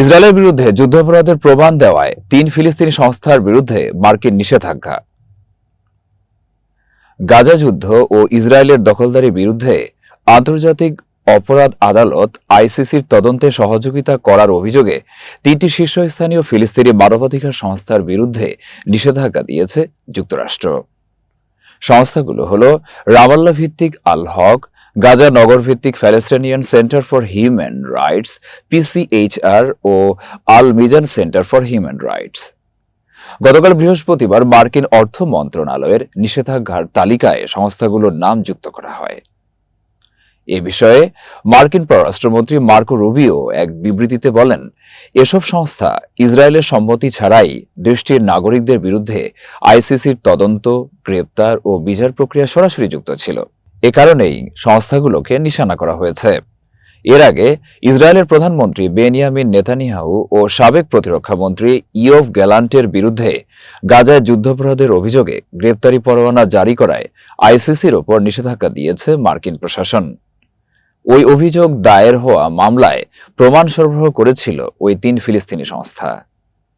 ইসরায়েলের বিরুদ্ধে যুদ্ধাপরাধের প্রমাণ দেওয়ায় তিন ফিলিস্তিনি সংস্থার বিরুদ্ধে মার্কিন নিষেধাজ্ঞা। গাজা যুদ্ধ ও ইসরায়েলের দখলদারির বিরুদ্ধে আন্তর্জাতিক অপরাধ আদালত আইসিসির তদন্তে সহযোগিতা করার অভিযোগে তিনটি শীর্ষস্থানীয় ফিলিস্তিনি মানবাধিকার সংস্থার বিরুদ্ধে নিষেধাজ্ঞা দিয়েছে যুক্তরাষ্ট্র। সংস্থাগুলো হল রামাল্লা ভিত্তিক আল হক গাজা নগর ভিত্তিক Palestinian centre for human rights, PCHR, O Al Mizan centre for human rights. গতকাল বৃহস্পতিবার মার্কিন অর্থ মন্ত্রণালয়ের নিষেধাজ্ঞার তালিকায় সংস্থাগুলোর নাম যুক্ত করা হয়। এ বিষয়ে মার্কিন পররাষ্ট্রমন্ত্রী মার্কো রুবিও এক বিবৃতিতে বলেন, এসব সংস্থা ইসরায়েলের সম্মতি ছাড়াই দেশটির নাগরিকদের বিরুদ্ধে আইসিসির তদন্ত, গ্রেপ্তার ও বিচার প্রক্রিয়া সরাসরি যুক্ত ছিল। এ কারণেই সংস্থাগুলোকে নিশানা করা হয়েছে। এর আগে ইসরায়েলের প্রধানমন্ত্রী বেনিয়ামিন নেতানিয়াহু ও সাবেক প্রতিরক্ষামন্ত্রী ইয়ভ গ্যালান্টের বিরুদ্ধে গাজায় যুদ্ধাপরাধের অভিযোগে গ্রেপ্তারি পরোয়ানা জারি করায় আইসিসির ওপর নিষেধাজ্ঞা দিয়েছে মার্কিন প্রশাসন। ওই অভিযোগ দায়ের হওয়া মামলায় প্রমাণ সরবরাহ করেছিল ওই তিন ফিলিস্তিনি সংস্থা।